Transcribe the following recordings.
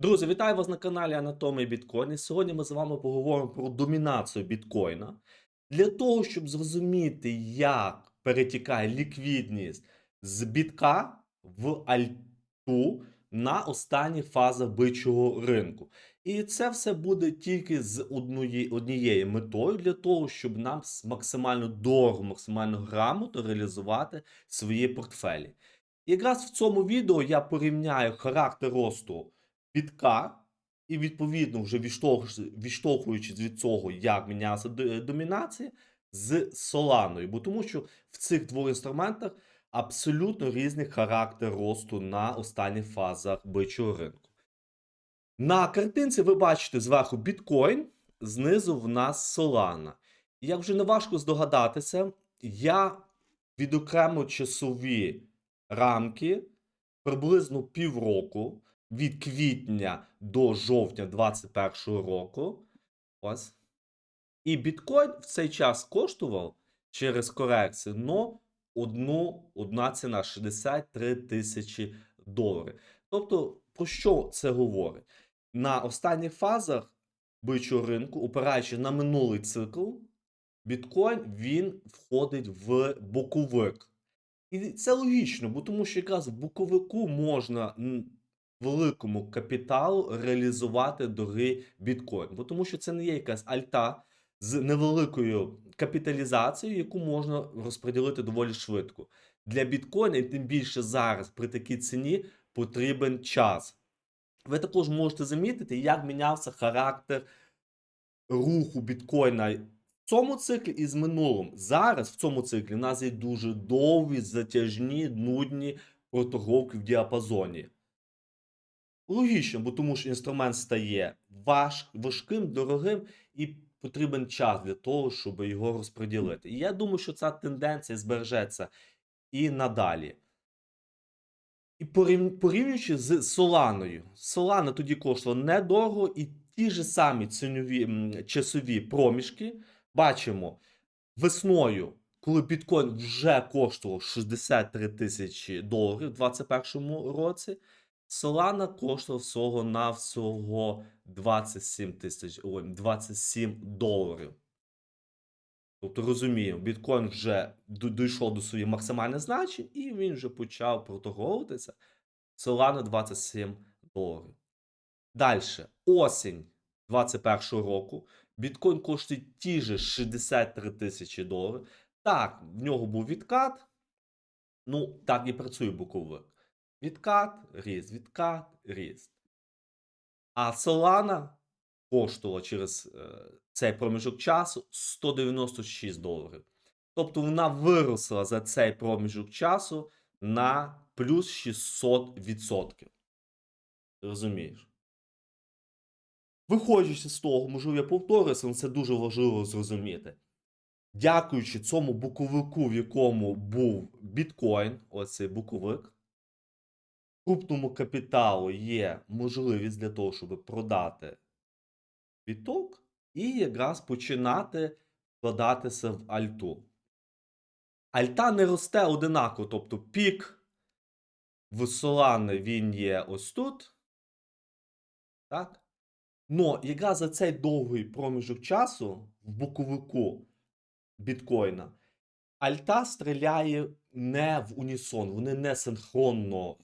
Друзі, вітаю вас на каналі Анатомія Біткоін. Сьогодні ми з вами поговоримо про домінацію біткоїна. Для того, щоб зрозуміти, як перетікає ліквідність з бітка в альту на останні фази бичого ринку. І це все буде тільки з однією метою для того, щоб нам максимально дорого, максимально грамотно реалізувати свої портфелі. Якраз в цьому відео я порівняю характер росту бітка, і відповідно, вже відштовхуючись від цього, як мінялася домінація з Соланою. Бо тому що в цих двох інструментах абсолютно різний характер росту на останніх фазах бичого ринку. На картинці ви бачите зверху біткоін, знизу в нас Solana. І Як вже не важко здогадатися, я відокремо часові рамки приблизно півроку від квітня до жовтня 2021 року. Ось. І біткоін в цей час коштував через корекцію но одну, одна ціна 63 тисячі доларів. Тобто, про що це говорить? На останніх фазах бичого ринку, опираючи на минулий цикл, біткоін він входить в боковик. І це логічно, бо тому що якраз в боковику можна великому капіталу реалізувати дорогий біткоін. Бо тому що це не є якась альта з невеликою капіталізацією, яку можна розподілити доволі швидко. Для біткоїна, і тим більше зараз при такій ціні потрібен час. Ви також можете замітити, як мінявся характер руху біткоїна в цьому циклі і з минулим. Зараз в цьому циклі у нас є дуже довгі, затяжні, нудні проторговки в діапазоні. Логічно, бо тому що інструмент стає важ, важким, дорогим і потрібен час для того, щоб його розподілити. І я думаю, що ця тенденція збережеться і надалі. І порівнюючи з Соланою, Солана тоді коштувала недорого, і ті ж самі цінові часові проміжки бачимо весною, коли біткоін вже коштував 63 тисячі доларів у 2021 році. Solana коштував всього на всього 27 тисяч, ой, 27 доларів. Тобто розуміємо, біткоін вже дійшов до своїх максимальних значень, і він вже почав проторговуватися. Solana 27 доларів. Далі, осінь 2021 року. Біткоін коштує ті ж 63 тисячі доларів. Так, в нього був відкат. Ну, так і працює боковик. Відкат, ріст, відкат, ріст. А Solana коштувала через е, цей проміжок часу 196 доларів. Тобто вона виросла за цей проміжок часу на плюс 600%. Розумієш? Виходячи з того, можливо, я повторюся, але це дуже важливо зрозуміти. Дякуючи цьому буковику, в якому був біткоін, ось цей буковик, крупному капіталу є можливість для того, щоб продати біток і якраз починати вкладатися в альту. Альта не росте одинаково, тобто пік в Solana він є ось тут. Так? Но якраз за цей довгий проміжок часу в боковику біткоїна Альта стріляє не в унісон, вони не синхронно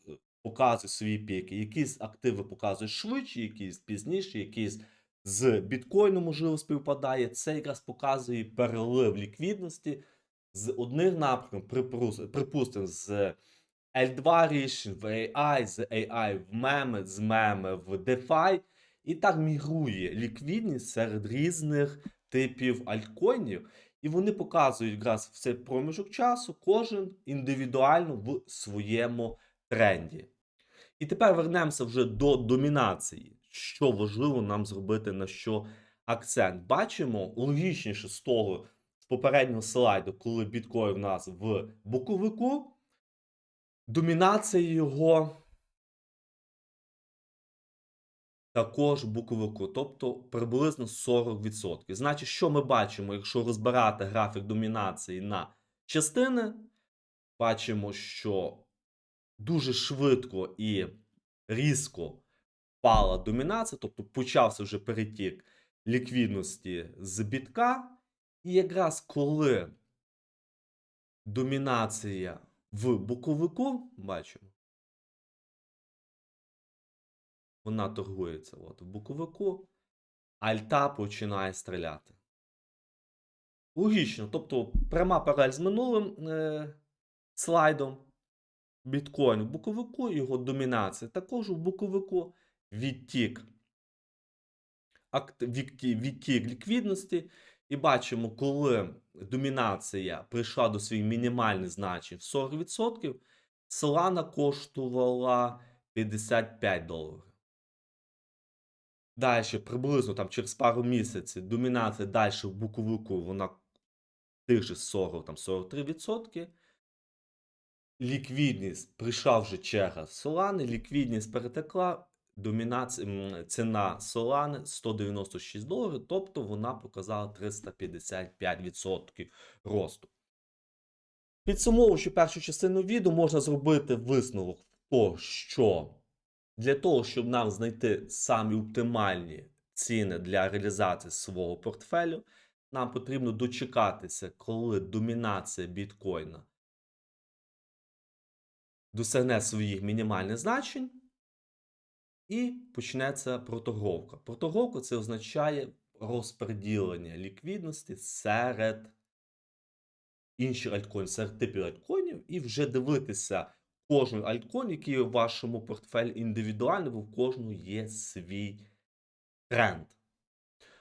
показують свої піки. Якісь активи показують швидше, якісь пізніше, якісь з біткоїном, можливо, співпадає. Це якраз показує перелив ліквідності з одних напрямків, припустимо, з L2 рішень в AI, з AI в меми, з меми в DeFi. І так мігрує ліквідність серед різних типів альткоїнів. І вони показують якраз в цей проміжок часу кожен індивідуально в своєму тренді. І тепер вернемося вже до домінації. Що важливо нам зробити на що акцент. Бачимо логічніше з того, з попереднього слайду, коли біткоін в нас в боковику, домінація його також боковику, тобто приблизно 40%. Значить, що ми бачимо, якщо розбирати графік домінації на частини, бачимо, що дуже швидко і різко впала домінація, тобто почався вже перетік ліквідності з бітка. І якраз коли домінація в боковику, бачимо, вона торгується от, в боковику, альта починає стріляти. Логічно, тобто пряма паралель з минулим е, слайдом. Біткоін в боковику, його домінація також в боковику, відтік, відтік, ліквідності. І бачимо, коли домінація прийшла до своїх мінімальних значень в 40%, Solana коштувала 55 доларів. Далі, приблизно там через пару місяців домінація далі в боковику, вона тих же 40, там 43%. Ліквідність прийшла вже черга Solana, ліквідність перетекла, домінація, ціна Solana 196 доларів, тобто вона показала 355% росту. Підсумовуючи першу частину відео, можна зробити висновок то, що для того, щоб нам знайти самі оптимальні ціни для реалізації свого портфелю, нам потрібно дочекатися, коли домінація біткоїна досягне своїх мінімальних значень, і почнеться проторговка. Проторговка це означає розподілення ліквідності серед інших альткоїнів, серед типів альткоїнів, і вже дивитися кожен альткоін, який в вашому портфелі індивідуально, бо в кожного є свій тренд.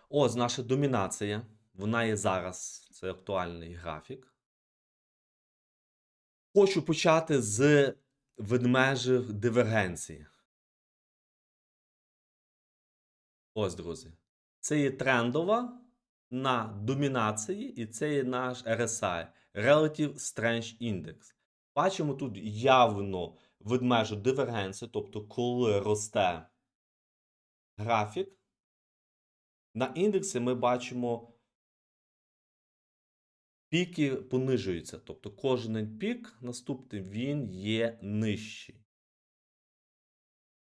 Ось наша домінація. Вона є зараз. Це актуальний графік. Хочу почати з ведмежих дивергенції. Ось, друзі. Це є трендова на домінації, і це є наш RSI Relative Strength Index. Бачимо тут явно ведмежу дивергенцію, тобто, коли росте графік. На індексі ми бачимо піки понижуються. Тобто кожен пік наступний він є нижчий.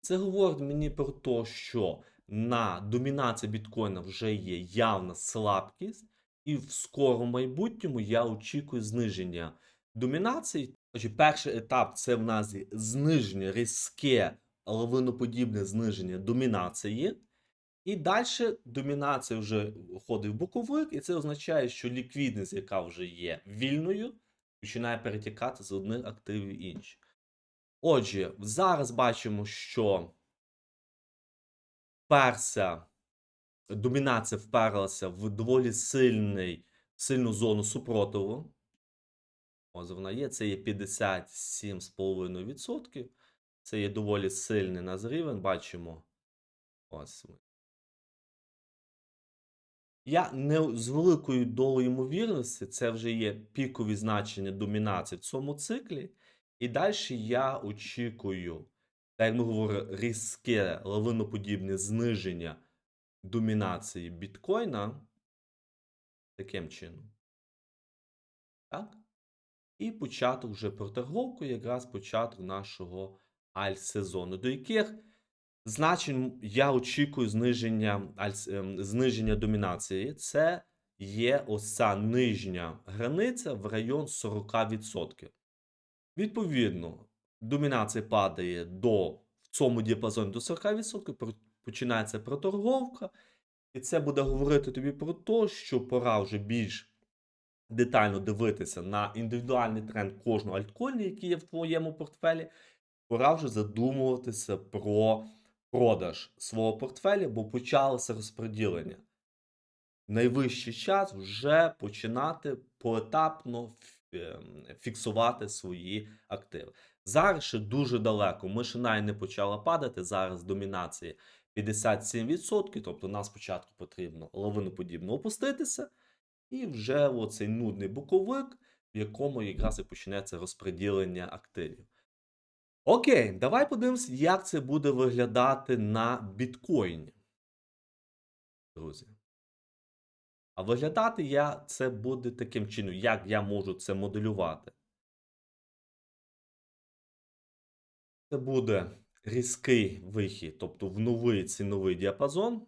Це говорить мені про те, що на домінації біткоїна вже є явна слабкість, і в скорому майбутньому я очікую зниження домінації. Отже, перший етап це в нас зниження різке лавиноподібне зниження домінації. І далі домінація вже входить в боковик, і це означає, що ліквідність, яка вже є вільною, починає перетікати з одних активів в інші. Отже, зараз бачимо, що перся домінація вперлася в доволі сильний, сильну зону супротиву. Ось вона є, це є 57,5%. Це є доволі сильний нас рівень, бачимо. Ось ми. Я не з великою долею ймовірності, це вже є пікові значення домінації в цьому циклі. І далі я очікую, так як ми говоримо, різке лавиноподібне зниження домінації біткоїна. Таким чином. Так? І початок вже проторговку, якраз початок нашого альт-сезону, до яких значень я очікую зниження, ем, зниження домінації. Це є ось ця нижня границя в район 40%. Відповідно, домінація падає до в цьому діапазоні до 40%, починається проторговка, і це буде говорити тобі про те, що пора вже більш детально дивитися на індивідуальний тренд кожного альткоїну, який є в твоєму портфелі. Пора вже задумуватися про продаж свого портфеля, бо почалося розподілення. Найвищий час вже починати поетапно ем, фіксувати свої активи. Зараз ще дуже далеко. Ми ще навіть не почала падати. Зараз домінація 57%. Тобто нам спочатку потрібно лавиноподібно опуститися, і вже оцей нудний боковик, в якому якраз і почнеться розподілення активів. Окей, давай подивимось, як це буде виглядати на біткоїні. Друзі. А виглядати я це буде таким чином, як я можу це моделювати. Це буде різкий вихід, тобто в новий ціновий діапазон.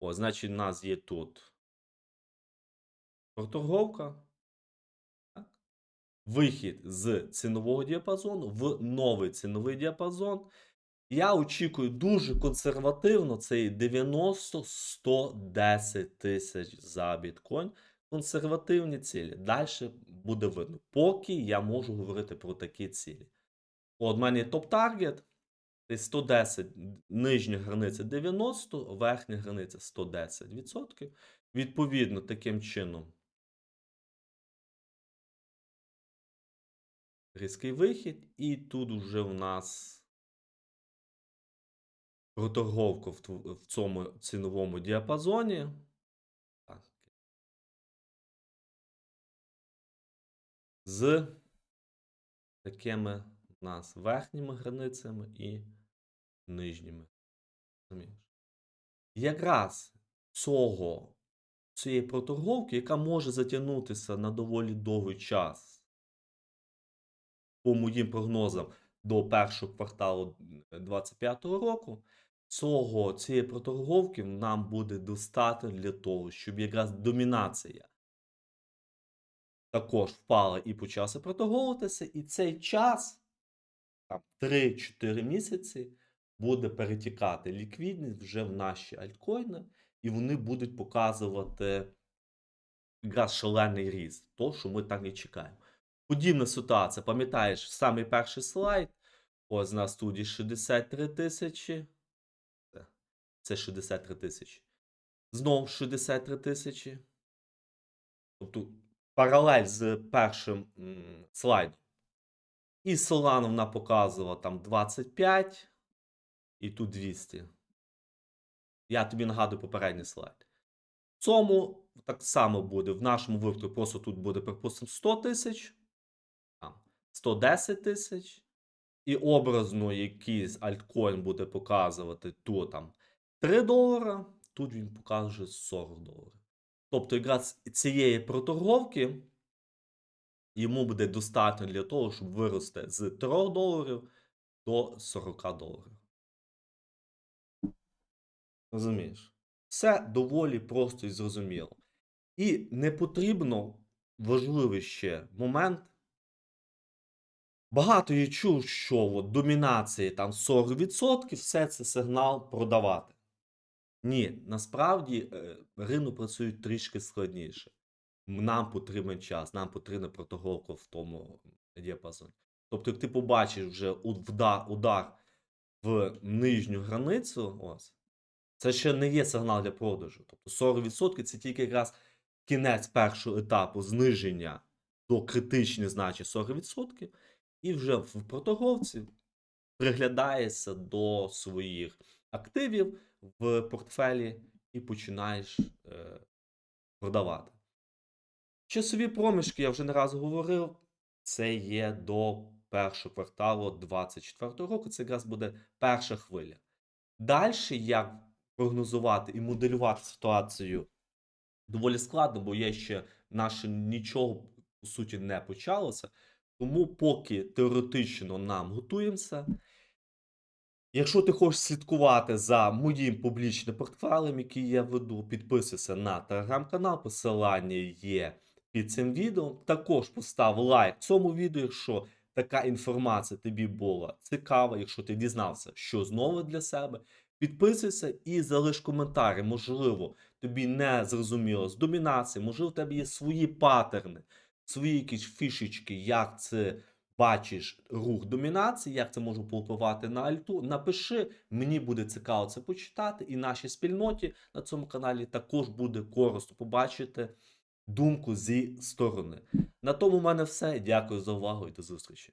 О, значить, у нас є тут проторговка. Вихід з цінового діапазону в новий ціновий діапазон. Я очікую дуже консервативно цей 90-110 тисяч за біткоін. Консервативні цілі. Далі буде видно. Поки я можу говорити про такі цілі. От в мене є топ-таргет. Десь 110, нижня границя 90, верхня границя 110%. Відповідно, таким чином. Різкий вихід, і тут вже в нас проторговка в, в цьому ціновому діапазоні. Так. З такими у нас верхніми границями і нижніми. Якраз цього, цієї проторговки, яка може затягнутися на доволі довгий час, по моїм прогнозам, до першого кварталу 2025 року, цього, цієї проторговки нам буде достатньо для того, щоб якраз домінація також впала і почався проторговуватися, і цей час, там 3-4 місяці, буде перетікати ліквідність вже в наші альткоїни, і вони будуть показувати якраз шалений ріст, то, що ми так і чекаємо. Подібна ситуація, пам'ятаєш, самий перший слайд, ось на студії 63 тисячі. Це- Це 63 тисячі. Знову 63 тисячі. Тобто паралель з першим слайдом. І Solana вона показувала там 25, і тут 200. Я тобі нагадую попередній слайд. В цьому так само буде. В нашому випадку просто тут буде, припустимо, 100 тисяч, 110 тисяч. І образно якийсь альткоін буде показувати то там 3 долара, тут він покаже 40 доларів. Тобто, якраз цієї проторговки йому буде достатньо для того, щоб вирости з 3 доларів до 40 доларів. Розумієш? Все доволі просто і зрозуміло. І не потрібно важливий ще момент. Багато я чув, що от домінації там 40% все це сигнал продавати. Ні, насправді е, ринок працює трішки складніше. Нам потрібен час, нам потрібна проторговка в тому діапазоні. Тобто, як ти побачиш вже удар, удар в нижню границю, ось, це ще не є сигнал для продажу. Тобто 40% це тільки якраз кінець першого етапу зниження до критичних значень 40%, і вже в проторговці приглядаєшся до своїх активів в портфелі і починаєш е, продавати. Часові проміжки, я вже не раз говорив, це є до першого кварталу 2024 року. Це якраз буде перша хвиля. Далі як прогнозувати і моделювати ситуацію доволі складно, бо є ще наше нічого по суті не почалося. Тому поки теоретично нам готуємося. Якщо ти хочеш слідкувати за моїм публічним портфелем, який я веду, підписуйся на телеграм-канал, посилання є під цим відео. Також постав лайк цьому відео, якщо така інформація тобі була цікава, якщо ти дізнався, що знову для себе. Підписуйся і залиш коментарі. Можливо, тобі не зрозуміло з домінації, можливо, в тебе є свої паттерни, свої якісь фішечки, як це бачиш рух домінації, як це можу повпливати на альту. Напиши, мені буде цікаво це почитати, і нашій спільноті на цьому каналі також буде корисно побачити думку зі сторони. На тому в мене все. Дякую за увагу і до зустрічі.